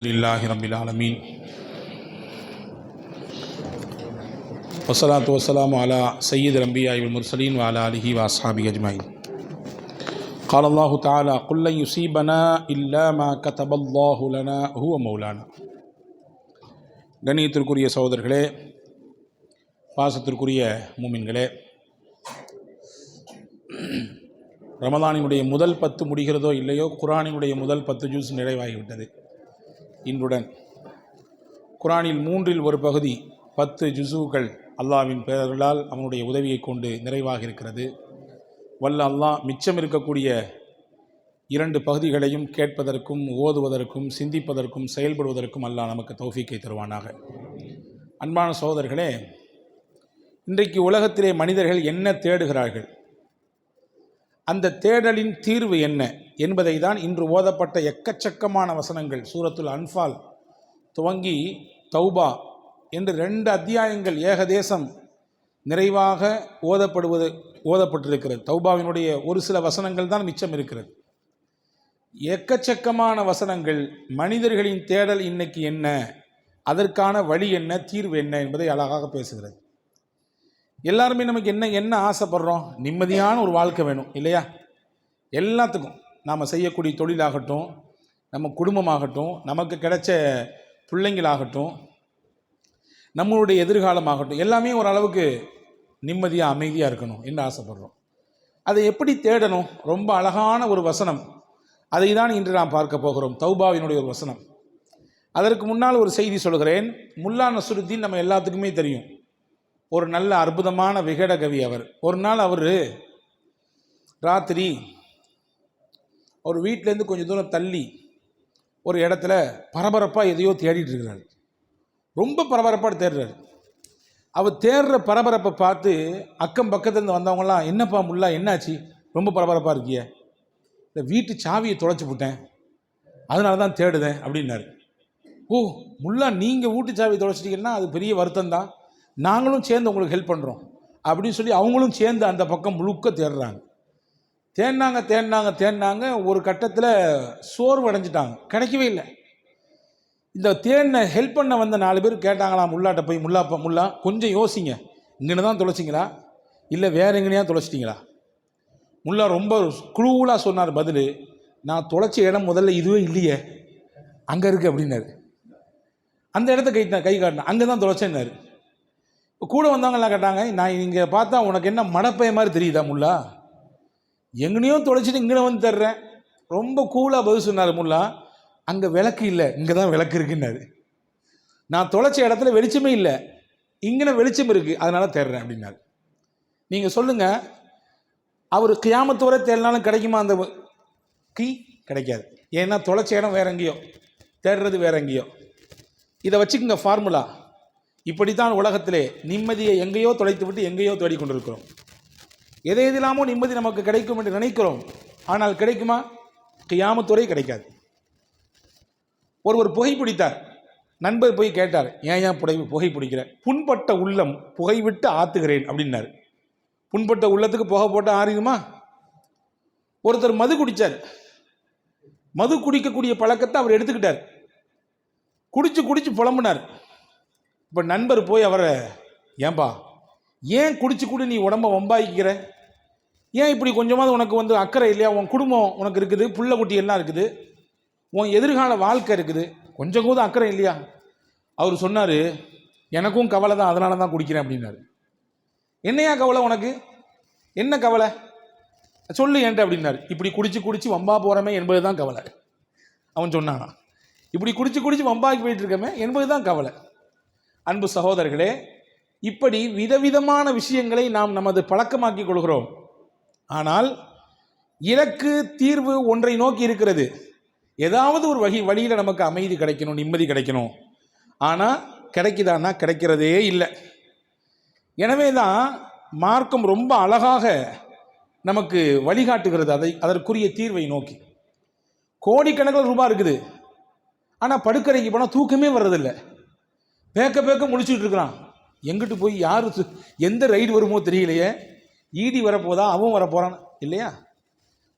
لله رب العالمين والصلاة والسلام على سيد الأنبياء والمرسلين وعلى آله وأصحابه أجمعين قال الله تعالى قل لن يصيبنا إلا ما كتب الله لنا هو مولانا கண்ணியத்திற்குரிய சகோதரர்களே பாசத்திற்குரிய மூமின்களே ரமதானினுடைய முதல் பத்து முடிகிறதோ இல்லையோ குரானினுடைய முதல் பத்து ஜூஸ் நிறைவாகிவிட்டது இன்றுடன். குரானில் மூன்றில் ஒரு பகுதி பத்து ஜுசுக்கள் அல்லாவின் பெயர்களால் அவனுடைய உதவியை கொண்டு நிறைவாக இருக்கிறது வல்ல அல்லாஹ் மிச்சம் இருக்கக்கூடிய இரண்டு பகுதிகளையும் கேட்பதற்கும் ஓதுவதற்கும் சிந்திப்பதற்கும் செயல்படுவதற்கும் அல்லாஹ் நமக்கு தௌஃபிக்கை தருவானாக. அன்பான சகோதரர்களே இன்றைக்கு உலகத்திலே மனிதர்கள் என்ன தேடுகிறார்கள்? அந்த தேடலின் தீர்வு என்ன என்பதை தான் இன்று ஓதப்பட்ட எக்கச்சக்கமான வசனங்கள். சூரத்துல் அன்ஃபால் துவங்கி தௌபா என்று ரெண்டு அத்தியாயங்கள் ஏகதேசம் நிறைவாக ஓதப்படுவது ஓதப்பட்டிருக்கிறது. தௌபாவினுடைய ஒரு சில வசனங்கள் தான் மிச்சம் இருக்கிறது. எக்கச்சக்கமான வசனங்கள் மனிதர்களின் தேடல் இன்னைக்கு என்ன அதற்கான வழி என்ன தீர்வு என்ன என்பதை அழகாக பேசுகிறது. எல்லாருமே நமக்கு என்ன என்ன ஆசைப்படுறோம்? நிம்மதியான ஒரு வாழ்க்கை வேணும் இல்லையா? எல்லாத்துக்கும். நாம் செய்யக்கூடிய தொழிலாகட்டும் நம்ம குடும்பமாகட்டும் நமக்கு கிடைச்ச பிள்ளைங்களாகட்டும் நம்மளுடைய எதிர்காலமாகட்டும் எல்லாமே ஓரளவுக்கு நிம்மதியாக அமைதியாக இருக்கணும் என்று ஆசைப்படுறோம். அதை எப்படி தேடணும்? ரொம்ப அழகான ஒரு வசனம். அதை தான் இன்று நாம் பார்க்க போகிறோம். தௌபாவினுடைய ஒரு வசனம். அதற்கு முன்னால் ஒரு செய்தி சொல்கிறேன் முல்லா நசுருத்தீன் நம்ம எல்லாத்துக்குமே தெரியும். ஒரு நல்ல அற்புதமான விகடகவி அவர். ஒரு நாள் அவர் ராத்திரி அவர் வீட்டிலேருந்து கொஞ்சம் தூரம் தள்ளி ஒரு இடத்துல பரபரப்பாக எதையோ தேடிட்டு இருக்கிறார். ரொம்ப பரபரப்பாக தேடுறாரு. அவர் தேடுற பரபரப்பை பார்த்து அக்கம் பக்கத்துலேருந்து வந்தவங்களாம் என்னப்பா முல்லா என்னாச்சு? ரொம்ப பரபரப்பாக இருக்கிய. இந்த வீட்டு சாவியை தொலைச்சி விட்டேன் அதனால தான் தேடுதேன் அப்படின்னாரு. ஓ முல்லா நீங்கள் வீட்டு சாவியை தொலைச்சிட்டிங்கன்னா அது பெரிய வருத்தம் தான் நாங்களும் சேர்ந்து உங்களுக்கு ஹெல்ப் பண்ணுறோம் அப்படின்னு சொல்லி அவங்களும் சேர்ந்து அந்த பக்கம் முழுக்க தேடுறாங்க. தேடினாங்க தேடினாங்க தேடினாங்க. ஒரு கட்டத்தில் சோர்வு அடைஞ்சிட்டாங்க கிடைக்கவே இல்லை. இந்த தேடின ஹெல்ப் பண்ண வந்த நாலு பேர் கேட்டாங்களாம் முல்லாட்ட போய் முல்லா முல்லா கொஞ்சம் யோசிங்க. இங்கே தான் தொலைச்சிங்களா? இல்லை வேற எங்கேயா தொலைச்சிட்டிங்களா? முல்லா ரொம்ப குழுவலாக சொன்னார் பதில். நான் தொலைச்ச இடம் முதல்ல இதுவே இல்லையே. அங்கே இருக்குது அப்படின்னாரு. அந்த இடத்த கை கை காட்டினேன் அங்கே தான் தொலைச்சேன்னாரு. கூட வந்தவங்கலாம் கேட்டாங்க நான் இங்கே பார்த்தா உனக்கு என்ன மடப்பைய மாதிரி தெரியுதா முல்லா? எங்கனையும் தொலைச்சிட்டு இங்கே வந்து தர்றேன். ரொம்ப கூலாக பதில் சொன்னார் முல்லா. அங்கே விளக்கு இல்லை இங்கே தான் விளக்கு இருக்குன்னாரு. நான் தொலைச்ச இடத்துல வெளிச்சமே இல்லை இங்கே வெளிச்சம் இருக்குது அதனால் தேடுறேன் அப்படின்னாரு. நீங்கள் சொல்லுங்கள் அவர் கியாமத்து வரை தேடினாலும் கிடைக்குமா அந்த கீ கிடைக்காது. ஏன்னா தொலைச்ச இடம் வேற எங்கேயோ தேடுறது வேற எங்கேயோ. இதை வச்சுக்கோங்க ஃபார்முலா இப்படித்தான் உலகத்திலே நிம்மதியை எங்கேயோ தொலைத்து விட்டு எங்கேயோ தேடிக்கொண்டிருக்கிறோம். எதை எதிலாமோ நிம்மதி நமக்கு கிடைக்கும் என்று நினைக்கிறோம். ஆனால் கிடைக்குமா? கியாமத்துறை கிடைக்காது. ஒருவர் புகை பிடித்தார் நண்பர் போய் கேட்டார் ஏன் ஏன் புடை புகை பிடிக்கிற புண்பட்ட உள்ளம் புகை விட்டு ஆத்துகிறேன் அப்படின்னார். புண்பட்ட உள்ளத்துக்கு புகை போட்டால் ஆறிடுமா? ஒருத்தர் மது குடித்தார் மது குடிக்கக்கூடிய பழக்கத்தை அவர் எடுத்துக்கிட்டார். குடிச்சு குடிச்சு புலம்புனார். இப்போ நண்பர் போய் அவரை ஏன்பா ஏன் குடிச்சு கூட நீ உடம்ப வம்பாய்க்கிற? ஏன் இப்படி கொஞ்சமாவது உனக்கு வந்து அக்கறை இல்லையா? உன் குடும்பம் உனக்கு இருக்குது புள்ள குட்டி எல்லாம் இருக்குது. உன் எதிர்கால வாழ்க்கை இருக்குது. கொஞ்சம் கூட அக்கறை இல்லையா? அவர் சொன்னார் எனக்கும் கவலை தான் அதனால தான் குடிக்கிறேன் அப்படின்னாரு. என்னையா கவலை உனக்கு? என்ன கவலை? சொல்லு என்கிட்ட அப்படின்னாரு. இப்படி குடிச்சு குடிச்சு வம்பா போகிறமே என்பது தான் கவலை. அவன் சொன்னானா இப்படி குடிச்சு குடிச்சு வம்பாக்கி போயிட்டு இருக்கமே என்பது தான் கவலை. அன்பு சகோதரர்களே இப்படி விதவிதமான விஷயங்களை நாம் நமது பழக்கமாக்கி கொள்கிறோம். ஆனால் இலக்கு தீர்வு ஒன்றை நோக்கி இருக்கிறது. ஏதாவது ஒரு வகை வழியில் நமக்கு அமைதி கிடைக்கணும் நிம்மதி கிடைக்கணும். ஆனால் கிடைக்குதான்னா கிடைக்கிறதே இல்லை. எனவே தான் மார்க்கம் ரொம்ப அழகாக நமக்கு வழிகாட்டுகிறது அதை அதற்குரிய தீர்வை நோக்கி. கோடிக்கணக்கில் ரூபாய் இருக்குது. ஆனால் படுக்கறைக்கு போனால் தூக்கமே வர்றதில்லை. பேக்க பேக்க முடிச்சுட்டு இருக்கிறான். எங்கிட்டு போய் யார் எந்த ரைடு வருமோ தெரியலையே. ஈடி வரப்போதா அவன் வரப்போகிறான் இல்லையா?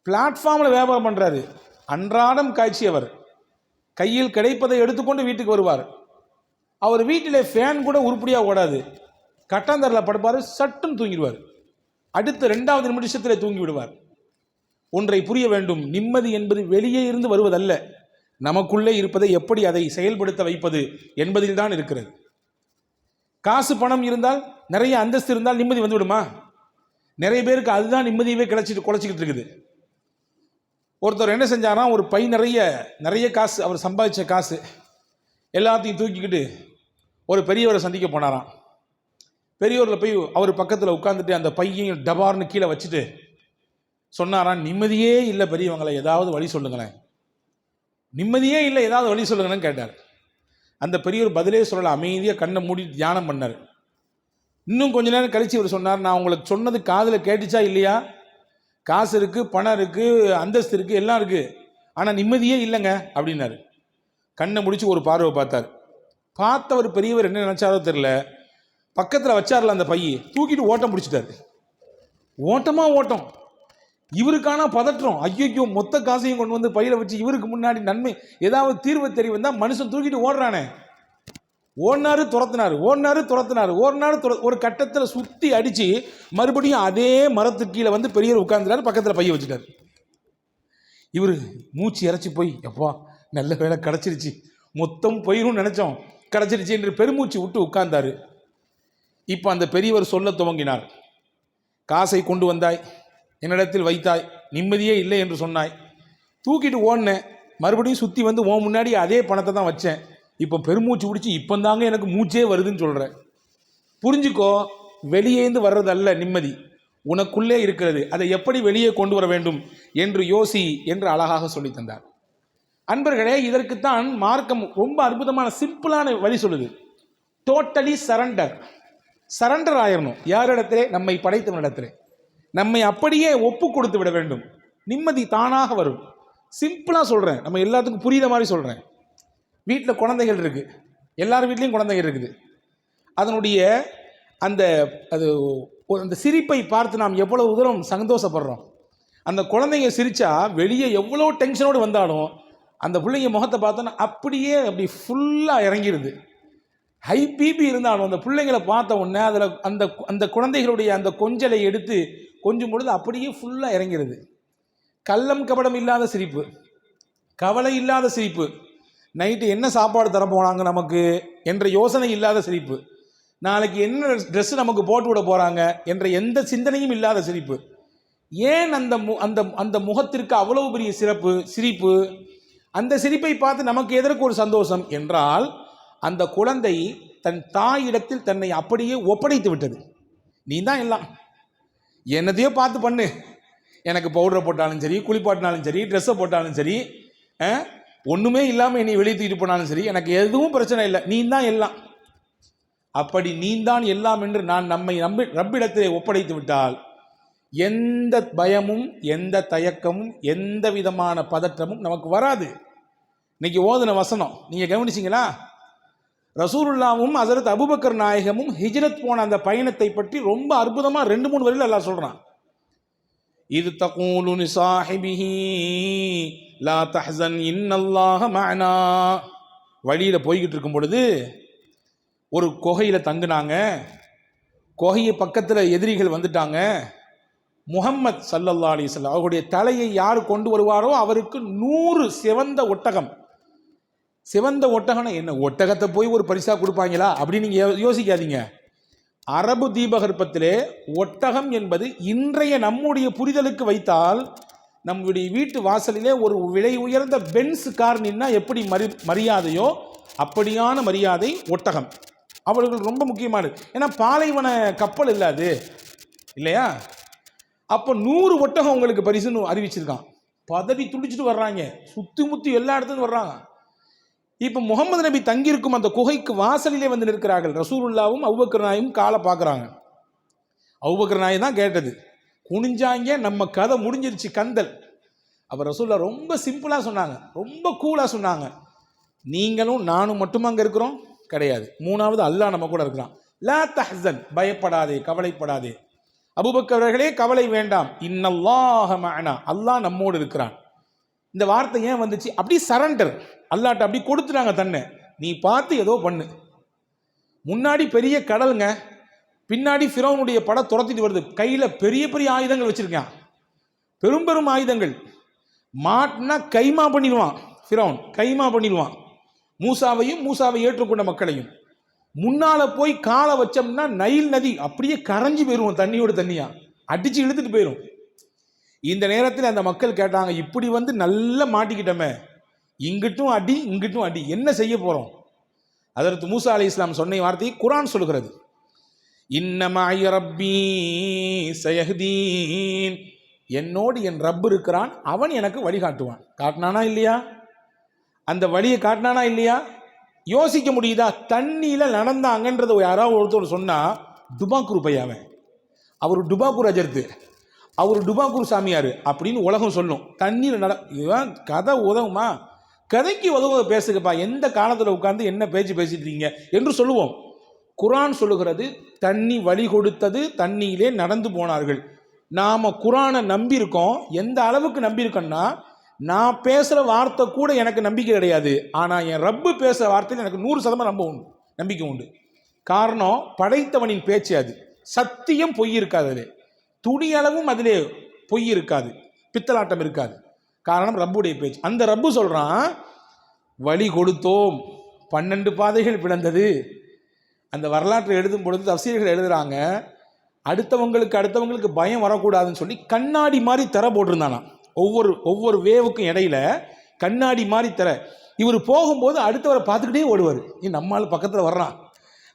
பிளாட்ஃபார்மில் வியாபாரம் பண்ணுறாரு அன்றாடம் காய்ச்சி அவர் கையில் கிடைப்பதை எடுத்துக்கொண்டு வீட்டுக்கு வருவார். அவர் வீட்டிலே ஃபேன் கூட உருப்படியாக ஓடாது. கட்டாந்தரில் படுப்பார் சட்டுன்னு தூங்கிடுவார். அடுத்த ரெண்டாவது நிமிஷத்தில் தூங்கி விடுவார் ஒன்றை புரிய வேண்டும். நிம்மதி என்பது வெளியே இருந்து வருவதல்ல. நமக்குள்ளே இருப்பதை எப்படி அதை செயல்படுத்த வைப்பது என்பதில் தான் இருக்கிறது. காசு பணம் இருந்தால் நிறைய அந்தஸ்து இருந்தால் நிம்மதி வந்து விடுமா நிறைய பேருக்கு அதுதான் நிம்மதியவே கிடச்சிட்டு குலைச்சிக்கிட்டு இருக்குது. ஒருத்தர் என்ன செஞ்சாராம் ஒரு பை நிறைய நிறைய காசு அவர் சம்பாதிச்ச காசு எல்லாத்தையும் தூக்கிக்கிட்டு ஒரு பெரியவரை சந்திக்க போனாராம். பெரியவரில் போய் அவர் பக்கத்தில் உட்காந்துட்டு அந்த பையையும் டபார்னு கீழே வச்சுட்டு சொன்னாராம் நிம்மதியே இல்லை பெரியவங்களை ஏதாவது வழி சொல்லுங்களேன். நிம்மதியே இல்லை ஏதாவது வழி சொல்லுங்கன்னு கேட்டார். அந்த பெரியவர் பதிலே சொல்லல அமைதியாக கண்ணை மூடி தியானம் பண்ணார். இன்னும் கொஞ்ச நேரம் கழிச்சு இவர் சொன்னார் நான் உங்களுக்கு சொன்னது காதில் கேட்டுச்சா இல்லையா? காசு இருக்குது பணம் இருக்குது அந்தஸ்து இருக்குது எல்லாம் இருக்குது ஆனால் நிம்மதியே இல்லைங்க அப்படின்னாரு. கண்ணை முடிச்சு ஒரு பார்வை பார்த்தார். பார்த்தவர் பெரியவர் என்ன நினச்சாரோ தெரில பக்கத்தில் வச்சார்ல அந்த பையை தூக்கிட்டு ஓட்டம் பிடிச்சிட்டாரு. ஓட்டமாக ஓட்டம். இவருக்கான பதற்றம். ஐயோ மொத்த காசையும் கொண்டு வந்து பயிரை வச்சு இவருக்கு முன்னாடி நன்மை ஏதாவது தீர்வு தெரிய வந்தால் மனுஷன் தூக்கிட்டு ஓடுறானே. ஓடினாரு துரத்துனாரு ஓடினாரு துரத்துனாரு ஓடினாரு துர ஒரு கட்டத்தில் சுற்றி அடித்து மறுபடியும் அதே மரத்துக்கு கீழே வந்து பெரியவர் உட்கார்ந்துட்டாரு பக்கத்தில் பைய வச்சுட்டார். இவர் மூச்சு இறைச்சி போய் எப்பா நல்ல வேலை கிடச்சிருச்சு. மொத்தம் பயிரும் நினச்சோம். கிடச்சிருச்சு என்று பெருமூச்சு விட்டு உட்கார்ந்தார். இப்போ அந்த பெரியவர் சொல்ல துவங்கினார். காசை கொண்டு வந்தாய். என்னிடத்தில் வைத்தாய் நிம்மதியே இல்லை என்று சொன்னாய். தூக்கிட்டு ஓடினேன். மறுபடியும் சுற்றி வந்து உன் முன்னாடி அதே பணத்தை தான் வச்சேன். இப்போ பெருமூச்சு பிடிச்சி இப்போ தாங்க எனக்கு மூச்சே வருதுன்னு சொல்கிறேன் புரிஞ்சுக்கோ வெளியேந்து வர்றதல்ல நிம்மதி. உனக்குள்ளே இருக்கிறது. அதை எப்படி வெளியே கொண்டு வர வேண்டும் என்று யோசி என்று அழகாக சொல்லி தந்தார். அன்பர்களே இதற்குத்தான் மார்க்கம் ரொம்ப அற்புதமான சிம்பிளான வழி சொல்லுது. டோட்டலி சரண்டர் சரண்டர் ஆயிடணும் யாரிடத்திலே? நம்மை படைத்தவனிடத்திலே. நம்மை அப்படியே ஒப்பு கொடுத்து விட வேண்டும். நிம்மதி தானாக வரும். சிம்பிளாக சொல்கிறேன் நம்ம எல்லாத்துக்கும் புரியுத மாதிரி சொல்கிறேன் வீட்டில் குழந்தைகள் இருக்குது எல்லார் வீட்லேயும் குழந்தைகள் இருக்குது. அதனுடைய அந்த அது ஒரு- அந்த சிரிப்பை பார்த்து நாம் எவ்வளவு தூரம் சந்தோஷப்படுறோம். அந்த குழந்தைங்க சிரித்தா வெளியே எவ்வளோ டென்ஷனோடு வந்தாலும் அந்த பிள்ளைங்க முகத்தை பார்த்தோன்னா அப்படியே அப்படி ஃபுல்லாக இறங்கிடுது ஹை பிபி இருந்தாலும் அந்த பிள்ளைங்களை பார்த்த உடனே அதில் அந்த அந்த குழந்தைகளுடைய அந்த கொஞ்சலை எடுத்து கொஞ்சம் பொழுது அப்படியே ஃபுல்லாக இறங்கிடுது கள்ளம் கபடம் இல்லாத சிரிப்பு. கவலை இல்லாத சிரிப்பு. நைட்டு என்ன சாப்பாடு தரப்போனாங்க நமக்கு என்ற யோசனை இல்லாத சிரிப்பு. நாளைக்கு என்ன ட்ரெஸ் நமக்கு போட்டு விட போகிறாங்க என்ற எந்த சிந்தனையும் இல்லாத சிரிப்பு. ஏன் அந்த மு அந்த அந்த முகத்திற்கு அவ்வளவு பெரிய சிறப்பு சிரிப்பு? அந்த சிரிப்பை பார்த்து நமக்கு எதற்கு ஒரு சந்தோஷம் என்றால் அந்த குழந்தை தன் தாயிடத்தில் தன்னை அப்படியே ஒப்படைத்து விட்டது. நீ தான் எல்லாம் என்னத்தையோ பார்த்து பண்ணு. எனக்கு பவுடரை போட்டாலும் சரி குளிப்பாட்டினாலும் சரி ட்ரெஸ்ஸை போட்டாலும் சரி ஒன்றுமே இல்லாமல் என்னை வெளியே தூக்கிட்டு போனாலும் சரி எனக்கு எதுவும் பிரச்சனை இல்லை. நீ தான் எல்லாம். அப்படி நீந்தான் எல்லாம் என்று நான் நம்மை நம்பி ரப்பிடத்திலே ஒப்படைத்து விட்டால் எந்த பயமும் எந்த தயக்கமும் எந்த விதமான பதற்றமும் நமக்கு வராது. இன்னைக்கு ஓதுன வசனம் நீங்கள் கவனிச்சிங்களா? ரசூலுல்லாவும் ஹசரத் அபுபக்கர் நாயகமும் ஹிஜ்ரத் போன அந்த பயணத்தை பற்றி ரொம்ப அற்புதமாக ரெண்டு மூணு வரையில் எல்லாம் சொல்கிறான் இது தகூலு நிசாஹிபிஹி லா தஹசன் இன்னல்லாஹ மஅனா. வழியில் போய்கிட்டு இருக்கும் பொழுது ஒரு குகையில் தங்குனாங்க. குகையை பக்கத்தில் எதிரிகள் வந்துட்டாங்க. முகம்மத் சல்லல்லா அலிஸ்லாம் அவருடைய தலையை யார் கொண்டு வருவாரோ அவருக்கு நூறு சிவந்த ஒட்டகம். சிவந்த ஒட்டகனை என்ன? ஒட்டகத்தை போய் ஒரு பரிசாக கொடுப்பாங்களா? அப்படின்னு நீங்கள் யோ- யோசிக்காதீங்க. அரபு தீபகற்பத்திலே ஒட்டகம் என்பது இன்றைய நம்முடைய புரிதலுக்கு வைத்தால் நம்முடைய வீட்டு வாசலிலே ஒரு விலை உயர்ந்த பென்ஸ் கார் நின்னா எப்படி மரி மரியாதையோ அப்படியான மரியாதை ஒட்டகம். அவர்கள் ரொம்ப முக்கியமானது. ஏன்னா பாலைவன கப்பல் இல்லை அது. இல்லையா? அப்போ நூறு ஒட்டகம் உங்களுக்கு பரிசுன்னு அறிவிச்சிருக்கான். பதவி துடிச்சிட்டு வர்றாங்க. சுற்றி முத்தி எல்லா இடத்துலையும் வர்றாங்க. இப்போ முகமது நபி தங்கியிருக்கும் அந்த குகைக்கு வாசலிலே வந்து நிற்கிறார்கள். ரசூலுல்லாவும் அவுபக்கர் நாயும் காலை பார்க்குறாங்க. அவுபக்கர் நாய் தான் கேட்டது. குனிஞ்சாங்க நம்ம கதை முடிஞ்சிருச்சு கந்தல். அப்போ ரசூல்லா ரொம்ப சிம்பிளாக சொன்னாங்க. ரொம்ப கூலாக சொன்னாங்க. நீங்களும் நானும் மட்டும் அங்கே இருக்கிறோம்? கிடையாது. மூணாவது அல்லாஹ் நம்ம கூட இருக்கிறான். லா தஹன் பயப்படாதே கவலைப்படாதே. அபுபக்கவர்களே கவலை வேண்டாம். இன்னல்லாக மஅனா. அல்லாஹ் நம்மோடு இருக்கிறான். இந்த வார்த்தை ஏன் வந்துச்சு? அப்படி சரண்டர் அல்லாட்ட அப்படி கொடுத்துட்டாங்க தன்னை. நீ பார்த்து ஏதோ பண்ணு. முன்னாடி பெரிய கடலுங்க பின்னாடி ஃபிரோனுடைய படம் துரத்திட்டு வருது. கையில் பெரிய பெரிய ஆயுதங்கள் வச்சுருக்கான். பெரும் பெரும் ஆயுதங்கள். மாட்டினா கைமா பண்ணிடுவான் ஃபிரோன். கைமா பண்ணிடுவான். மூசாவையும் மூசாவை ஏற்றுக்கொண்ட மக்களையும். முன்னால் போய் காலை வச்சோம்னா நைல் நதி அப்படியே கரைஞ்சி போயிடுவோம் தண்ணியோட தண்ணியாக அடித்து இழுத்துட்டு போயிடும் இந்த நேரத்தில் அந்த மக்கள் கேட்டாங்க இப்படி வந்து நல்லா மாட்டிக்கிட்டோமே. இங்கிட்டும் அடி இங்கிட்டும் அடி. என்ன செய்ய போகிறோம் அதற்கு மூசா அலி இஸ்லாம் சொன்ன வார்த்தையை குரான் சொல்கிறது இன்னமாய் ரப்பி சயஹ்தீன். என்னோடு என் ரப் இருக்கிறான் அவன் எனக்கு வழிகாட்டுவான் காட்டினானா இல்லையா? அந்த வழியை காட்டினானா இல்லையா? யோசிக்க முடியுதா? தண்ணியில் நடந்தாங்கன்றது யாராவது ஒருத்தர் சொன்னா துபாக்குரு பையாவன் அவர் டுபாக்குர் அஜர்த்து அவர் டுபாக்கூர் சாமியார் அப்படின்னு உலகம் சொல்லும். தண்ணீர் நட இதுதான் கதை உதவுமா? கதைக்கு உதவ பேசுங்கப்பா. எந்த காலத்தில் உட்காந்து என்ன பேச்சு பேசிட்டீங்க இருக்கீங்க? என்று சொல்லுவோம். குரான் சொல்லுகிறது தண்ணி வழி கொடுத்தது தண்ணியிலே நடந்து போனார்கள். நாம் குரானை நம்பியிருக்கோம். எந்த அளவுக்கு நம்பியிருக்கோன்னா நான் பேசுகிற வார்த்தை கூட எனக்கு நம்பிக்கை கிடையாது. ஆனால் என் ரப்பு பேசுகிற வார்த்தையில் எனக்கு நூறு சதவீதம் நம்ப உண்டு நம்பிக்கை உண்டு. காரணம் படைத்தவனின் பேச்சு அது. சத்தியம் பொய் இருக்காது துணியளவும் அதிலே பொய் இருக்காது பித்தலாட்டம் இருக்காது. காரணம் ரப்புடைய பேச்சு. அந்த ரப்பு சொல்கிறான் வழி கொடுத்தோம் பன்னெண்டு பாதைகள் பிளந்தது. அந்த வரலாற்றை எழுதும் பொழுது தப்சீர்கள் எழுதுகிறாங்க அடுத்தவங்களுக்கு அடுத்தவங்களுக்கு பயம் வரக்கூடாதுன்னு சொல்லி கண்ணாடி மாதிரி தர போட்டிருந்தானா ஒவ்வொரு ஒவ்வொரு வேவுக்கும் இடையில கண்ணாடி மாதிரி தர. இவர் போகும்போது அடுத்தவரை பார்த்துக்கிட்டே ஓடுவார். நீ நம்மால் பக்கத்தில் வர்றான்.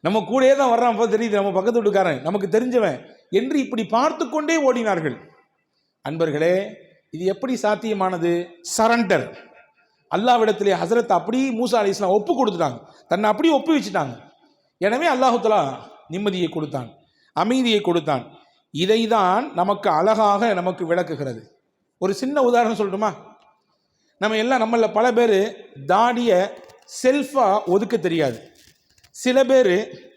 நம்ம கூடயே தான் வர்றான் போது தெரியுது. நம்ம பக்கத்து வீட்டுக்காரன். நமக்கு தெரிஞ்சவன். என்று இப்படி பார்த்து கொண்டே ஓடினார்கள். அன்பர்களே இது எப்படி சாத்தியமானது? சரண்டர் அல்லாவிடத்திலே ஹசரத் அப்படி மூசா அலி இஸ்லாம் ஒப்பு கொடுத்துட்டாங்க. தன்னை அப்படி ஒப்பு வச்சுட்டாங்க. எனவே அல்லாஹுத்தலா நிம்மதியை கொடுத்தான் அமைதியை கொடுத்தான். இதை தான் நமக்கு அழகாக நமக்கு விளக்குகிறது. ஒரு சின்ன உதாரணம் சொல்லட்டுமா? நம்ம எல்லாம் நம்மளில் பல பேர் தாடியை செல்ஃபாக ஒதுக்க தெரியாது. சில பேர்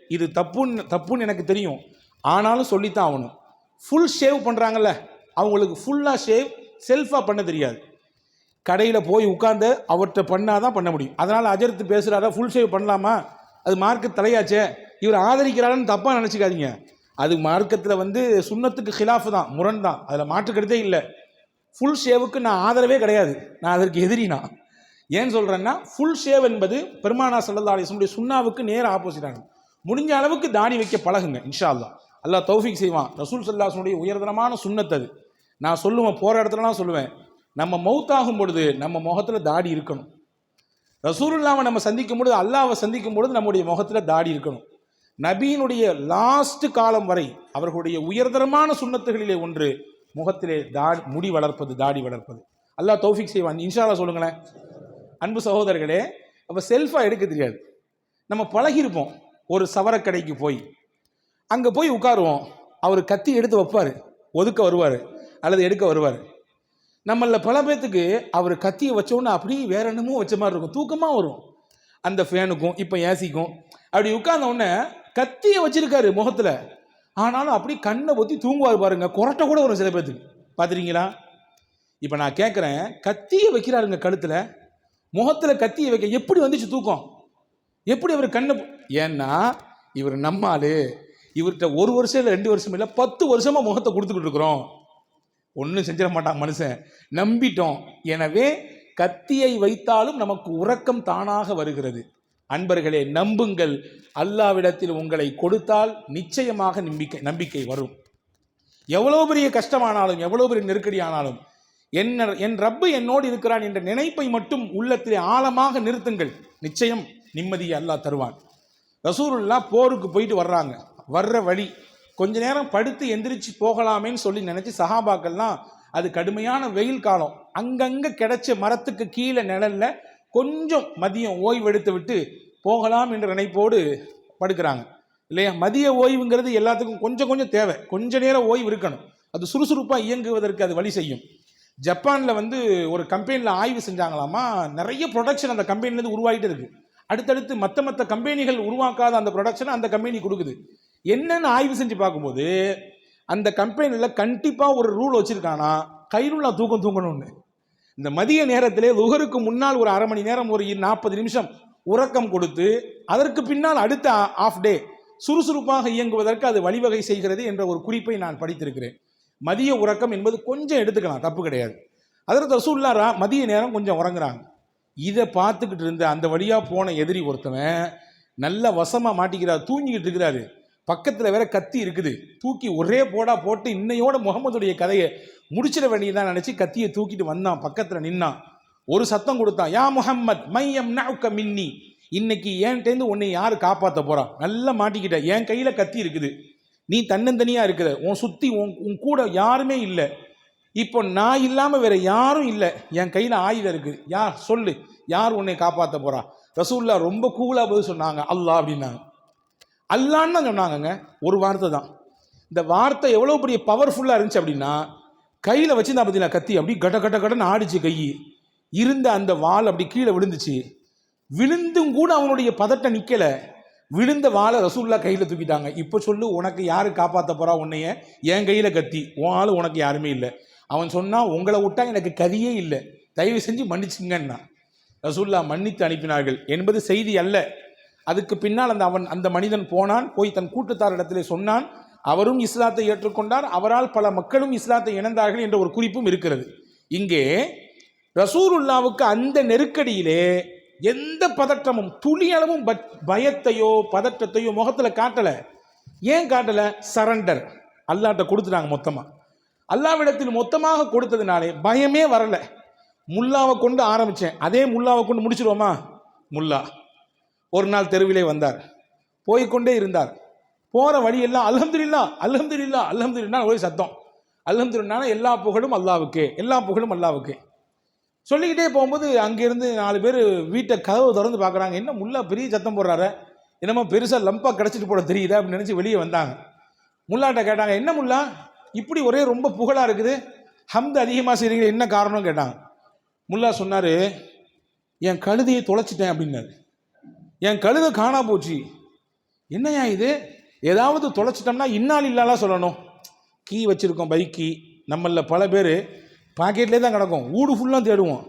இது தப்புன்னு தப்புன்னு எனக்கு தெரியும். ஆனாலும் சொல்லித்தான் ஆகணும். ஃபுல் ஷேவ் பண்ணுறாங்கல்ல அவங்களுக்கு ஃபுல்லாக ஷேவ் செல்ஃபாக பண்ண தெரியாது. கடையில் போய் உட்காந்து அவர்கிட்ட பண்ணால் தான் பண்ண முடியும். அதனால் அஜர்த்து பேசுகிறாரா ஃபுல் ஷேவ் பண்ணலாமா? அது மார்க்கு தலையாச்சே. இவர் ஆதரிக்கிறாருன்னு தப்பாக நினச்சிக்காதீங்க. அது மார்க்கத்தில் வந்து சுண்ணத்துக்கு ஹிலாஃப் தான் முரண் தான். அதில் மாற்றுக்கிறதே இல்லை. ஃபுல் ஷேவுக்கு நான் ஆதரவே கிடையாது. நான் அதற்கு எதிரினா. ஏன் சொல்கிறேன்னா ஃபுல் ஷேவ் என்பது பெருமானா சல்லா அலிஸ்முடைய சுண்ணாவுக்கு நேர ஆப்போசிட்டாங்க முடிஞ்ச அளவுக்கு தாடி வைக்க பழகுங்க இன்ஷா அல்லா அல்லாஹ் தௌஃபிக் செய்வான். ரசூல் சல்லாஹனுடைய உயர்தரமான சுண்ணத் அது. நான் சொல்லுவேன் போகிற இடத்துலலாம் சொல்லுவேன். நம்ம மௌத்தாகும் பொழுது நம்ம முகத்தில் தாடி இருக்கணும். ரசூலுல்லாவை நம்ம சந்திக்கும் பொழுது அல்லாவை சந்திக்கும் பொழுது நம்முடைய முகத்தில் தாடி இருக்கணும். நபியினுடைய லாஸ்ட் காலம் வரை அவர்களுடைய உயர்தரமான சுண்ணத்துகளிலே ஒன்று முகத்திலே தாடி முடி வளர்ப்பது தாடி வளர்ப்பது. அல்லாஹ் தௌஃபிக் செய்வான். இன்ஷாலா சொல்லுங்களேன். அன்பு சகோதரர்களே அப்போ செல்ஃபாக எடுக்க தெரியாது. நம்ம பழகியிருப்போம் ஒரு சவரக்கடைக்கு போய் அங்கே போய் உட்காருவோம். அவர் கத்தி எடுத்து வைப்பார். ஒதுக்க வருவார். அல்லது எடுக்க வருவார். நம்மள பல பேர்த்துக்கு அவர் கத்தியை வச்சோன்னு அப்படியே வேற என்னமோ வச்ச மாதிரி இருக்கும். தூக்கமாக வரும். அந்த ஃபேனுக்கும் இப்போ ஏசிக்கும். அப்படி உட்கார்ந்த உடனே கத்தியை வச்சிருக்காரு முகத்தில். ஆனாலும் அப்படி கண்ணை பொத்தி தூங்குவார் பாருங்க. கொரட்டை கூட வரும் சில பேர்த்துக்கு பார்த்துறீங்களா இப்போ நான் கேட்குறேன் கத்தியை வைக்கிறாருங்க கழுத்தில். முகத்தில் கத்தியை வைக்க எப்படி வந்துச்சு தூக்கம்? எப்படி அவர் கண்ணை ஏன்னா இவர் நம்மாளு இவர்கிட்ட ஒரு வருஷம் இல்லை ரெண்டு வருஷம் இல்லை பத்து வருஷமாக முகத்தை கொடுத்துக்கிட்டு இருக்கிறோம். ஒன்றும் செஞ்சிட மாட்டான் மனுஷன். நம்பிட்டோம். எனவே கத்தியை வைத்தாலும் நமக்கு உறக்கம் தானாக வருகிறது. அன்பர்களே நம்புங்கள். அல்லாவிடத்தில் உங்களை கொடுத்தால் நிச்சயமாக நம்பிக்கை நம்பிக்கை வரும். எவ்வளோ பெரிய கஷ்டமானாலும் எவ்வளோ பெரிய நெருக்கடியானாலும் என்ன என் ரப்பு என்னோடு இருக்கிறான் என்ற நினைப்பை மட்டும் உள்ளத்திலே ஆழமாக நிறுத்துங்கள். நிச்சயம் நிம்மதியை அல்லாஹ் தருவான். ரசூலுல்லா போருக்கு போயிட்டு வர்றாங்க. வர்ற வழி. கொஞ்ச நேரம் படுத்து எந்திரிச்சு போகலாமேன்னு சொல்லி நினச்சி சஹாபாக்கள்லாம் அது கடுமையான வெயில் காலம். அங்கங்கே கிடைச்ச மரத்துக்கு கீழே நிழலில் கொஞ்சம் மதியம் ஓய்வெடுத்து விட்டு போகலாம் என்ற நினைப்போடு படுக்கிறாங்க. இல்லையா? மதிய ஓய்வுங்கிறது எல்லாத்துக்கும் கொஞ்சம் கொஞ்சம் தேவை. கொஞ்ச நேரம் ஓய்வு இருக்கணும். அது சுறுசுறுப்பாக இயங்குவதற்கு அது வழி செய்யும். ஜப்பானில் வந்து ஒரு கம்பெனியில் ஆய்வு செஞ்சாங்களாமா? நிறைய ப்ரொடக்ஷன் அந்த கம்பெனிலேருந்து உருவாகிட்டு இருக்குது அடுத்தடுத்து மற்ற மற்ற கம்பெனிகள் உருவாக்காத அந்த ப்ரொடக்ஷனை அந்த கம்பெனி கொடுக்குது. என்னென்னு ஆய்வு செஞ்சு பார்க்கும்போது அந்த கம்பெனியில் கண்டிப்பாக ஒரு ரூல் வச்சுருக்கானா? கைருள்ளா தூக்கம் தூங்கணும்னு. இந்த மதிய நேரத்திலே லுகருக்கு முன்னால் ஒரு அரை மணி நேரம் ஒரு நாற்பது நிமிஷம் உறக்கம் கொடுத்து அதற்கு பின்னால் அடுத்த ஆஃப் டே சுறுசுறுப்பாக இயங்குவதற்கு அது வழிவகை செய்கிறது என்ற ஒரு குறிப்பை நான் படித்திருக்கிறேன். மதிய உறக்கம் என்பது கொஞ்சம் எடுத்துக்கலாம் தப்பு கிடையாது. அதற்கு ரசூல்லா மதிய நேரம் கொஞ்சம் உறங்குறாங்க. இதை பார்த்துக்கிட்டு இருந்த அந்த வழியாக போன எதிரி ஒருத்தவன் நல்ல வசமாக மாட்டிக்கிறார் தூங்கிக்கிட்டு இருக்கிறாரு. பக்கத்தில் வேற கத்தி இருக்குது. தூக்கி ஒரே போடா போட்டு இன்னையோட முகமதுடைய கதையை முடிச்சிட வேண்டியதான் நினச்சி கத்தியை தூக்கிட்டு வந்தான் பக்கத்தில் நின்னான். ஒரு சத்தம் கொடுத்தான் யா முஹம்மத் மையம் நவுக்க மின்னி. இன்னைக்கு ஏன்ட்டேந்து உன்னை யார் காப்பாற்ற போகிறான் நல்லா மாட்டிக்கிட்ட என் கையில் கத்தி இருக்குது. நீ தன்னந்தனியாக இருக்கிற உன் சுற்றி உன் உன் கூட யாருமே இல்லை. இப்போ நான் இல்லாமல் வேற யாரும் இல்லை. என் கையில் ஆயுதம் இருக்குது யார் சொல்லு. யார் உன்னை காப்பாற்ற போகிறா ரசூல்லா ரொம்ப கூலாக போது சொன்னாங்க அல்லா அப்படின்னாங்க. அல்லான்னு தான் சொன்னாங்கங்க. ஒரு வார்த்தை தான். இந்த வார்த்தை எவ்வளோ பெரிய பவர்ஃபுல்லாக இருந்துச்சு அப்படின்னா கையில் வச்சுருந்தா பார்த்தீங்களா கத்தி? அப்படி கட கட கடன்னு ஆடிச்சு கை. இருந்த அந்த வாள் அப்படி கீழே விழுந்துச்சு. விழுந்தும் கூட அவனுடைய பதட்டம் நிற்கலை விழுந்த வாளை ரசூல்லா கையில் தூக்கிட்டாங்க. இப்போ சொல்லு உனக்கு யார் காப்பாற்ற போறா உன்னைய? என் கையில் கத்தி. உன் ஆள் உனக்கு யாருமே இல்லை. அவன் சொன்னால் உங்களை விட்டா எனக்கு கதியே இல்லை. தயவு செஞ்சு மன்னிச்சுங்கன்னா ரசூல்லா மன்னித்து அனுப்பினார்கள். என்பது செய்தி அல்ல. அதுக்கு பின்னால் அந்த அவன் அந்த மனிதன் போனான் போய் தன் கூட்டத்தாரிடத்திலே சொன்னான் அவரும் இஸ்லாத்தை ஏற்றுக்கொண்டார் அவரால் பல மக்களும் இஸ்லாத்தை இணைந்தார்கள் என்ற ஒரு குறிப்பும் இருக்கிறது. இங்கே ரசூருல்லாவுக்கு அந்த நெருக்கடியிலே எந்த பதற்றமும் துளியளவும் பயத்தையோ பதற்றத்தையோ முகத்தில் காட்டலை. ஏன் காட்டலை? சரண்டர் அல்லாட்ட கொடுத்துட்டாங்க மொத்தமாக அல்லாவிடத்தில் மொத்தமாக கொடுத்ததுனாலே பயமே வரலை. முல்லாவை கொண்டு ஆரம்பித்தேன் அதே முல்லாவை கொண்டு முடிச்சிருவோமா? முல்லா. ஒரு நாள் தெருவிலே வந்தார். போய்க்கொண்டே இருந்தார். போகிற வழியெல்லாம் அலமதுல்லா அலமதுல்லா அலமதுல்லா ஒரே சத்தம். அல்ஹம்துலில்லான எல்லா புகழும் அல்லாவுக்கு எல்லா புகழும் அல்லாவுக்கு சொல்லிக்கிட்டே போகும்போது அங்கேருந்து நாலு பேர் வீட்டை கதவு திறந்து பார்க்குறாங்க. என்ன முல்லா பெரிய சத்தம் போடுறாரு? என்னமோ பெருசாக லம்பாக கிடச்சிட்டு போட தெரியுதா அப்படின்னு நினச்சி வெளியே வந்தாங்க. முல்லாட்ட கேட்டாங்க என்ன முல்லா? இப்படி ஒரே ரொம்ப புகழாக இருக்குது. ஹம்து அதிகமாக செய்கிறீங்க என்ன காரணம்னு கேட்டாங்க. முல்லா சொன்னார் என் கழுதியை தொலைச்சிட்டேன் அப்படின்னாரு. என் கழுதை காணா போச்சு. என்னய்யா இது? ஏதாவது தொலைச்சிட்டோம்னா இன்னால் இல்லாலாம் சொல்லணும். கீ வச்சுருக்கோம் பைக் கீ. நம்மளில் பல பேர் பாக்கெட்லேயே தான் கிடக்கும். வீடு ஃபுல்லாக தேடுவோம்.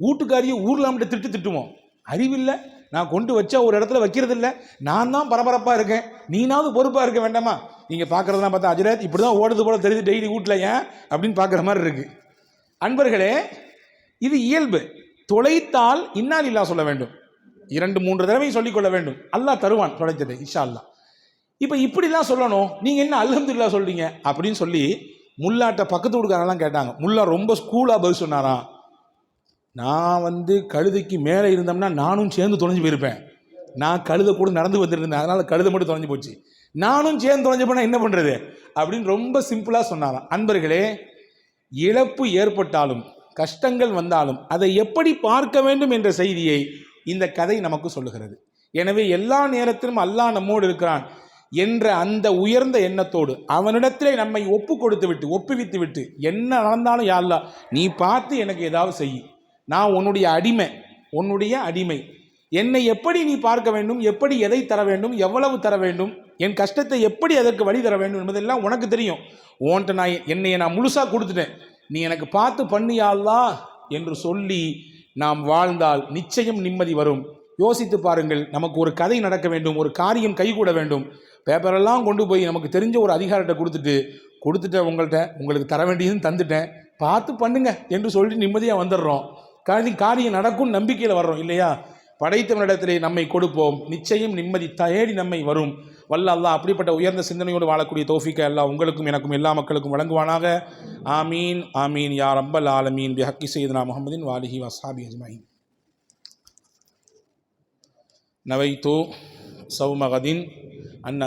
வீட்டுக்காரியும் ஊரில் மட்டும் திட்டு திட்டுவோம். அறிவில்லை. நான் கொண்டு வச்சா ஒரு இடத்துல வைக்கிறது இல்லை நான் தான் பரபரப்பாக இருக்கேன். நீனாவது பொறுப்பாக இருக்க வேண்டாமா? நீங்கள் பார்க்குறதெல்லாம் பார்த்தா அஜரத் இப்படி தான் ஓடுது போல தெரியுது டெய்லி வீட்டில் ஏன்? அப்படின்னு பார்க்குற மாதிரி இருக்குது அன்பர்களே இது இயல்பு. தொலைத்தால் இன்னால் இல்லா சொல்ல வேண்டும். இரண்டு மூன்று தடவை சொல்லிக்கொள்ள வேண்டும். அல்லாஹ் தருவான் தொலைத்தது இன்ஷா அல்லா இப்போ இப்படிலாம் சொல்லணும். நீங்கள் என்ன அல்ஹம்துலில்லாஹ் சொல்கிறீங்க அப்படின்னு சொல்லி முல்லாட்ட பக்கத்து கொடுக்காரெல்லாம் கேட்டாங்க. முல்லா ரொம்ப ஸ்கூலாக பதில் சொன்னாராம். நான் வந்து கழுதைக்கு மேலே இருந்தோம்னா நானும் சேர்ந்து தொலைஞ்சு போயிருப்பேன். நான் கழுத கூட நடந்து வந்துருந்தேன். அதனால் கழுதை மட்டும் தொலைஞ்சு போச்சு. நானும் சேர்ந்து தொலைஞ்சு போனால் என்ன பண்ணுறது அப்படின்னு ரொம்ப சிம்பிளாக சொன்னாராம். அன்பர்களே இழப்பு ஏற்பட்டாலும் கஷ்டங்கள் வந்தாலும் அதை எப்படி பார்க்க வேண்டும் என்ற செய்தியை இந்த கதை நமக்கு சொல்லுகிறது. எனவே எல்லா நேரத்திலும் அல்லாஹ் நம்மோடு இருக்கிறான் என்ற அந்த உயர்ந்த எண்ணத்தோடு அவனிடத்திலே நம்மை ஒப்பு கொடுத்து விட்டு ஒப்புவித்து விட்டு என்ன நடந்தாலும் யாருலா நீ பார்த்து எனக்கு ஏதாவது செய். நான் உன்னுடைய அடிமை உன்னுடைய அடிமை. என்னை எப்படி நீ பார்க்க வேண்டும் எப்படி எதை தர வேண்டும் எவ்வளவு தர வேண்டும் என் கஷ்டத்தை எப்படி அதற்கு வழி தர வேண்டும் என்பதெல்லாம் உனக்கு தெரியும். உன்கிட்ட நான் என்னையை நான் முழுசாக கொடுத்துட்டேன். நீ எனக்கு பார்த்து பண்ணியாள்லா என்று சொல்லி நாம் வாழ்ந்தால் நிச்சயம் நிம்மதி வரும். யோசித்து பாருங்கள் நமக்கு ஒரு கதை நடக்க வேண்டும் ஒரு காரியம் கைகூட வேண்டும். பேப்பரெல்லாம் கொண்டு போய் நமக்கு தெரிஞ்ச ஒரு அதிகாரத்தை கொடுத்துட்டு கொடுத்துட்டேன் உங்கள்கிட்ட உங்களுக்கு தர வேண்டியதுன்னு தந்துட்டேன். பார்த்து பண்ணுங்க என்று சொல்லிட்டு நிம்மதியாக வந்துடுறோம். காரி காரியம் நடக்கும் நம்பிக்கையில் வர்றோம் இல்லையா? படைத்தவனிடத்திலே நம்மை கொடுப்போம். நிச்சயம் நிம்மதி தேடி நம்மை வரும். வல்ல அல்லாஹ் அப்படிப்பட்ட உயர்ந்த சிந்தனையோடு வாழக்கூடிய தோஃபிக்க எல்லாம் உங்களுக்கும் எனக்கும் எல்லா மக்களுக்கும் வழங்குவானாக. ஆமீன் ஆமீன். யா ரப்பல் ஆலமீன். B Hakki சையதுனா முகமதின் வாலிஹி wasabi அஜ்மாயின். நவைத்து சௌமகதின் அன்ன